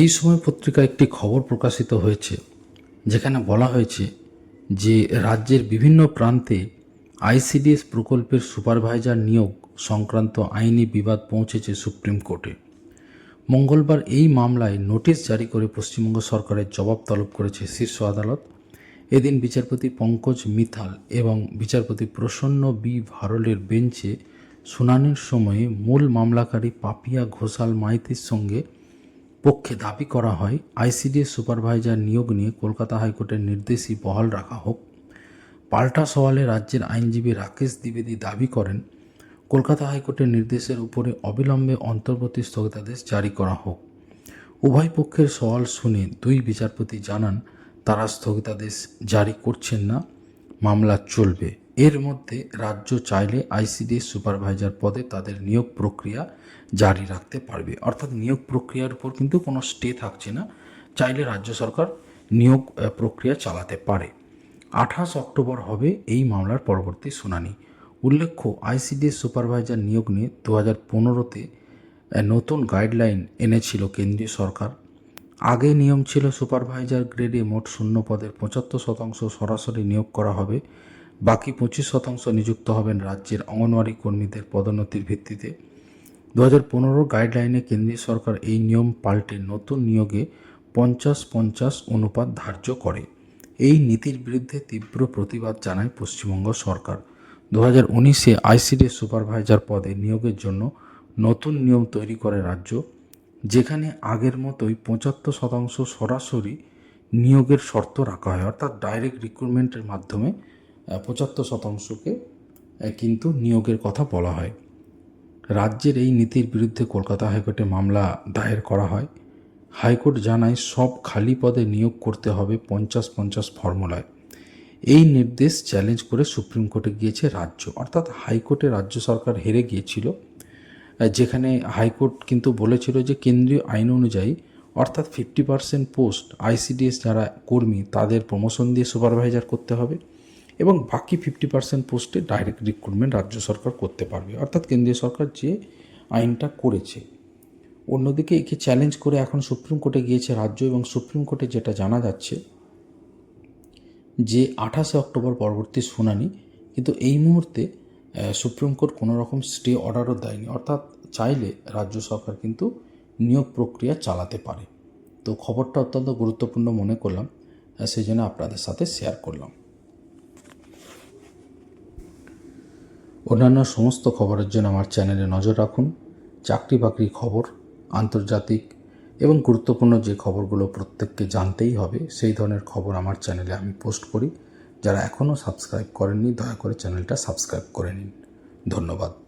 এই সময় পত্রিকায় একটি খবর প্রকাশিত হয়েছে, যেখানে বলা হয়েছে যে রাজ্যের বিভিন্ন প্রান্তে আইসিডিএস প্রকল্পের সুপারভাইজার নিয়োগ সংক্রান্ত আইনি বিবাদ পৌঁছেছে সুপ্রিম কোর্টে। মঙ্গলবার এই মামলায় নোটিশ জারি করে পশ্চিমবঙ্গ সরকারের জবাব তলব করেছে শীর্ষ আদালত। এদিন বিচারপতি পঙ্কজ মিথাল এবং বিচারপতি প্রসন্ন বি ভারলের বেঞ্চে শুনানির সময়ে মূল মামলাকারী পাপিয়া ঘোষাল মাইতির সঙ্গে পক্ষে দাবি করা হয় আইসিডিএস সুপারভাইজার নিয়োগ নিয়ে কলকাতা হাইকোর্টের নির্দেশই বহাল রাখা হোক। পাল্টা সওয়ালে রাজ্যের আইনজীবী রাকেশ দ্বিবেদী দাবি করেন, কলকাতা হাইকোর্টের নির্দেশের উপরে অবিলম্বে অন্তর্বর্তী স্থগিতাদেশ জারি করা হোক। উভয় পক্ষের সওয়াল শুনে দুই বিচারপতি জানান, তারা স্থগিতাদেশ জারি করছেন না, মামলা চলবে। এর মধ্যে রাজ্য চাইলে আইসিডিএস সুপারভাইজার পদে তাদের নিয়োগ প্রক্রিয়া জারি রাখতে পারবে। অর্থাৎ নিয়োগ প্রক্রিয়ার উপর কিন্তু কোনো স্টে থাকছে না। চাইলে রাজ্য সরকার নিয়োগ প্রক্রিয়া চালাতে পারে। আঠাশ অক্টোবর হবে এই মামলার পরবর্তী শুনানি। উল্লেখ্য আইসিডিএস সুপারভাইজার নিয়োগ নিয়ে দু হাজার পনেরোতে নতুন গাইডলাইন এনেছিল কেন্দ্রীয় সরকার। আগে নিয়ম ছিল সুপারভাইজার গ্রেডে মোট শূন্য পদের পঁচাত্তর শতাংশ সরাসরি নিয়োগ করা হবে। বাকি পঁচিশ শতাংশ নিযুক্ত হবেন রাজ্যের অঙ্গনওয়াড়ি কর্মীদের পদোন্নতির ভিত্তিতে। দু হাজার পনেরো গাইডলাইনে কেন্দ্রীয় সরকার এই নিয়ম পাল্টে নতুন নিয়োগে পঞ্চাশ পঞ্চাশ অনুপাত ধার্য করে। এই নীতির বিরুদ্ধে তীব্র প্রতিবাদ জানায় পশ্চিমবঙ্গ সরকার। দু হাজার উনিশে আইসিডি সুপারভাইজার পদে নিয়োগের জন্য নতুন নিয়ম তৈরি করে রাজ্য, যেখানে আগের মতোই পঁচাত্তর শতাংশ সরাসরি নিয়োগের শর্ত রাখা হয়, অর্থাৎ ডাইরেক্ট রিক্রুটমেন্টের মাধ্যমে পঁচাত্তর শতাংশকে কিন্তু নিয়োগের কথা বলা হয়। রাজ্যের এই নীতির বিরুদ্ধে কলকাতা হাইকোর্টে মামলা দায়ের করা হয়। হাইকোর্ট জানায়, সব খালি পদে নিয়োগ করতে হবে পঞ্চাশ পঞ্চাশ ফর্মুলায়। এই নির্দেশ চ্যালেঞ্জ করে সুপ্রিম কোর্টে গিয়েছে রাজ্য, অর্থাৎ হাইকোর্টে রাজ্য সরকার হেরে গিয়েছিল। যেখানে হাইকোর্ট কিন্তু বলেছিল যে কেন্দ্রীয় আইন অনুযায়ী, অর্থাৎ ফিফটি পার্সেন্ট পোস্ট আইসিডিএস যারা কর্মী, তাদের প্রমোশন দিয়ে সুপারভাইজার করতে হবে। এবং বাকি ফিফটি পার্সেন্ট পোস্টে ডাইরেক্ট রিক্রুটমেন্ট রাজ্য সরকার করতে পারবে। অর্থাৎ কেন্দ্রীয় সরকার যে আইনটা করেছে, অন্যদিকে একে চ্যালেঞ্জ করে এখন সুপ্রিম কোর্টে গিয়েছে রাজ্য এবং সুপ্রিম কোর্টে যেটা জানা যাচ্ছে যে আঠাশে অক্টোবর পরবর্তী শুনানি, কিন্তু এই মুহূর্তে সুপ্রিম কোর্ট কোনো রকম স্টে অর্ডারও দেয়নি। অর্থাৎ চাইলে রাজ্য সরকার কিন্তু নিয়োগ প্রক্রিয়া চালাতে পারে। তো খবরটা অত্যন্ত গুরুত্বপূর্ণ মনে করলাম সেই জন্য আপনাদের সাথে শেয়ার করলাম। অন্যান্য সমস্ত খবরের জন্য আমার চ্যানেলে নজর রাখুন। চাকরি বাকরি খবর, আন্তর্জাতিক এবং গুরুত্বপূর্ণ যে খবরগুলো প্রত্যেককে জানতেই হবে, সেই ধরনের খবর আমার চ্যানেলে আমি পোস্ট করি। যারা এখনও সাবস্ক্রাইব করেননি, দয়া করে চ্যানেলটা সাবস্ক্রাইব করে নিন। ধন্যবাদ।